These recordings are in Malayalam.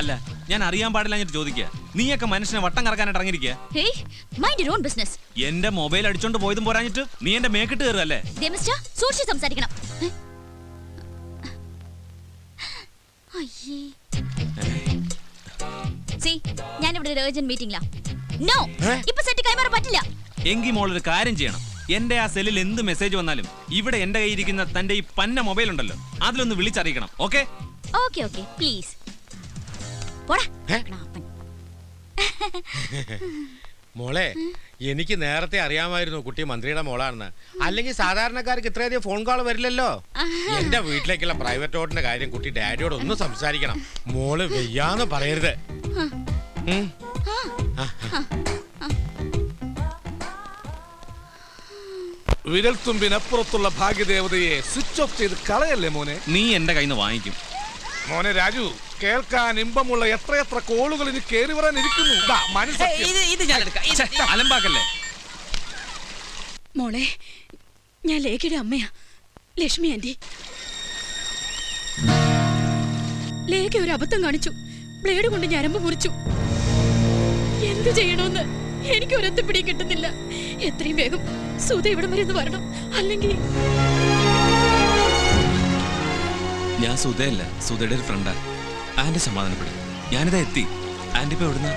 അല്ല ഞാൻ അറിയാൻ പാടില്ല ഞാൻ ചോദിക്കുക. നീയൊക്കെ മനുഷ്യനെ വട്ടം കറക്കാനായിട്ട് ഇറങ്ങിയിരിക്കുക. Hey mind your own business എന്റെ മൊബൈൽ അടിച്ചോണ്ട് പോയതും പോരാഞ്ഞിട്ട് നീ എന്റെ മേക്കിട്ട് കയറുകയല്ലേ? ദേ മിസ്റ്റർ സൂക്ഷിച്ച് സംസാരിക്കണം? അയ്യേ. സി ഞാൻ ഇവിടെ ഒരു മീറ്റിംഗിലാ നോ ഇപ്പൊ സെറ്റ് കൈമാറാൻ പറ്റില്ല. എങ്കി മോൾ ഒരു കാര്യം ചെയ്യണം. എന്റെ ആ സെല്ലിൽ എന്ത് മെസ്സേജ് വന്നാലും ഇവിടെ എന്റെ കയ്യിൽ ഇരിക്കുന്ന തന്റെ ഈ പന്ന മൊബൈൽ ഉണ്ടല്ലോ അതിലൊന്ന് വിളിച്ചറിയിക്കണം ഓക്കെ ഓക്കെ ഓക്കെ പ്ലീസ്. മോളെ എനിക്ക് നേരത്തെ അറിയാമായിരുന്നു കുട്ടി മന്ത്രിയുടെ മോളാണെന്ന്. അല്ലെങ്കിൽ സാധാരണക്കാർക്ക് ഇത്രയധികം ഫോൺ കോൾ വരില്ലല്ലോ? എന്റെ വീട്ടിലേക്കുള്ള പ്രൈവറ്റ് ഓട്ടിന്റെ കാര്യം കുട്ടി ഡാഡിയോട് ഒന്ന് സംസാരിക്കണം. മോൾ വെയ്യാന്ന് പറയരുത്. വിരൽ വിരൽത്തുമ്പിനപ്പുറത്തുള്ള ഭാഗ്യദേവതയെ സ്വിച്ച് ഓഫ് ചെയ്ത് കളയല്ലേ മോനെ? നീ എന്റെ കയ്യിൽ നിന്ന് വാങ്ങിക്കും. മോനെ രാജു കേൾക്കാൻ ഇമ്പമുള്ള എത്രയെത്ര കോളുകൾ ഇനി കേറി വരാൻ ഇരിക്കുന്നു. ദാ, മനസ്സത്യം. ഇത് ഇത് ഞാൻ എടുക്കാം ഇത് ഛെ, അലമ്പാക്കല്ലേ? മോളെ ഞാൻ ലേഖയുടെ അമ്മയാ. ലക്ഷ്മി ആന്റി. ലേഖ ഒരു അബദ്ധം കാണിച്ചു. ബ്ലേഡ് കൊണ്ട് ഞരമ്പ് മുറിച്ചു. എന്ത് ചെയ്യണമെന്ന് എനിക്ക് ഒരെത്തുപിടി കിട്ടുന്നില്ല. എത്രയും വേഗം സുധ ഇവിടം വരെ ഒന്ന് വരണം. അല്ലെങ്കിൽ ഞാൻ സുധയല്ല സുധയുടെ ഒരു ഫ്രണ്ടാ ആന്റി സമാധാനപ്പെടും. ഞാനിതാ എത്തി. ആന്റി ഇപ്പൊ എവിടുന്ന?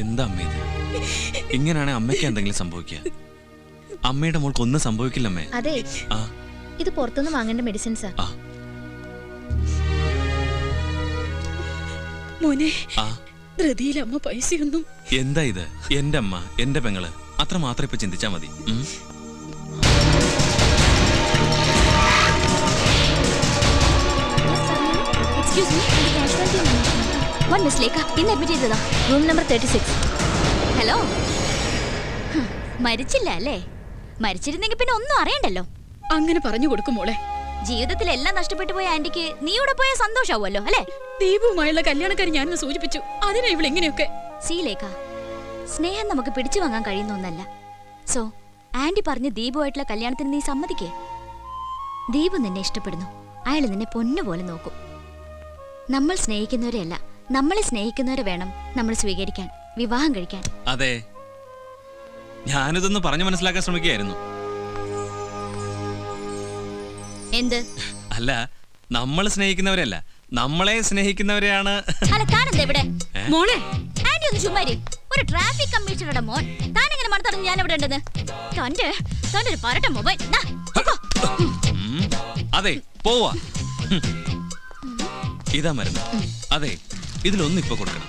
എന്താ അമ്മ ഇത്? ഇങ്ങനെയാണെ അമ്മയ്ക്ക് എന്തെങ്കിലും സംഭവിക്കുക അമ്മയുടെ മോൾക്ക് ഒന്നും സംഭവിക്കില്ല അമ്മേ അതെ. ആ. ഇത് പുറത്തുനിന്ന് വാങ്ങേണ്ട മെഡിസിൻസ് ആ. മോനെ ആ. ധൃതിയിൽ അമ്മ പൈസയൊന്നും എന്താ ഇത്? എന്റെ അമ്മ എന്റെ പെങ്ങൾ. അത്ര മാത്രം ഇപ്പൊ ചിന്തിച്ചാ മതി. ഉം? Excuse me one Miss Lekha ഇന്ന് അഡ്മിറ്റ് ചെയ്തതാ. Room number thirty six hello മരിച്ചില്ല അല്ലേ? മരിച്ചിരുന്നെങ്കിൽ പിന്നെ ഒന്നും അറിയണ്ടല്ലോ. അങ്ങനെ പറഞ്ഞു കൊടുക്കും മോളെ. ജീവിതത്തിൽ എല്ലാം നഷ്ടപ്പെട്ടു പോയ ആന്റിക്ക് നീ ഇവിടെ പോയ സന്തോഷാവുമല്ലോ അല്ലേ? ദീപുമായുള്ള കല്യാണക്കാരി ഞാൻ സൂചിപ്പിച്ചു. അതിനാ ഇവിടെ എങ്ങനെയൊക്കെ സീലേക്ക സ്നേഹം നമുക്ക് പിടിച്ചു വാങ്ങാൻ കഴിയുന്ന ഒന്നല്ല. സോ ആന്റി പറഞ്ഞ് ദീപുമായിട്ടുള്ള കല്യാണത്തിന് നീ സമ്മതിക്കേ? ദീപു നിന്നെ ഇഷ്ടപ്പെടുന്നു. അയാൾ നിന്നെ പൊന്നുപോലെ നോക്കും. നമ്മൾ സ്നേഹിക്കുന്നവരെയല്ല നമ്മളെ സ്നേഹിക്കുന്നവരെ വേണം നമ്മൾ സ്വീകരിക്കാൻ വിവാഹം കഴിക്കാൻ. അതെ. ഞാനിതൊന്ന് പറഞ്ഞു മനസ്സിലാക്കാൻ ശ്രമിക്കുകയായിരുന്നു. എന്ത്? അല്ല നമ്മൾ സ്നേഹിക്കുന്നവരല്ല. നമ്മളെ സ്നേഹിക്കുന്നവരെയാണ്. മോളെ ആന്റി ഒന്ന് ചുമ്മാരി ഒരു ട്രാഫിക് കമ്മീഷണറുടെ മോൻ. താൻ എങ്ങനെ മണത്തടഞ്ഞ് ഞാൻ ഇവിടെ ഉണ്ടെന്ന്? തന്റെ തന്റെ ഒരു പരട്ട മൊബൈൽ. അതെ പോവാ. ഇതാ മരുന്ന്. അതെ ഇതിലൊന്ന് ഇപ്പൊ കൊടുക്കണം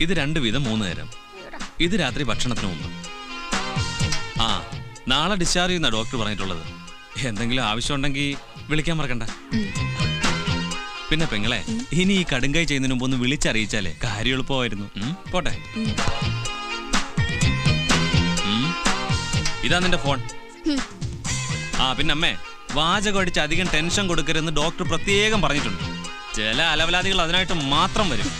ഇത് രണ്ട് വീതം മൂന്ന് നേരം ഇത് രാത്രി ഭക്ഷണത്തിന് മുമ്പ്. നാളെ ഡിസ്ചാർജ് ചെയ്യുന്ന ഡോക്ടർ പറഞ്ഞിട്ടുള്ളത്. എന്തെങ്കിലും ആവശ്യമുണ്ടെങ്കിൽ വിളിക്കാൻ മറക്കണ്ട. പിന്നെ പെങ്ങളെ ഇനി ഈ കടുങ്കൈ ചെയ്യുന്നതിന് മുമ്പ് ഒന്ന് വിളിച്ചറിയിച്ചാലേ കാര്യം എളുപ്പമായിരുന്നു. പോട്ടെ. ഇതാ നിന്റെ ഫോൺ ആ പിന്നെ അമ്മേ വാചകം അടിച്ച് അധികം ടെൻഷൻ കൊടുക്കരുതെന്ന് ഡോക്ടർ പ്രത്യേകം പറഞ്ഞിട്ടുണ്ട്. ചില അലവലാദികൾ അതിനായിട്ട് മാത്രം വരും.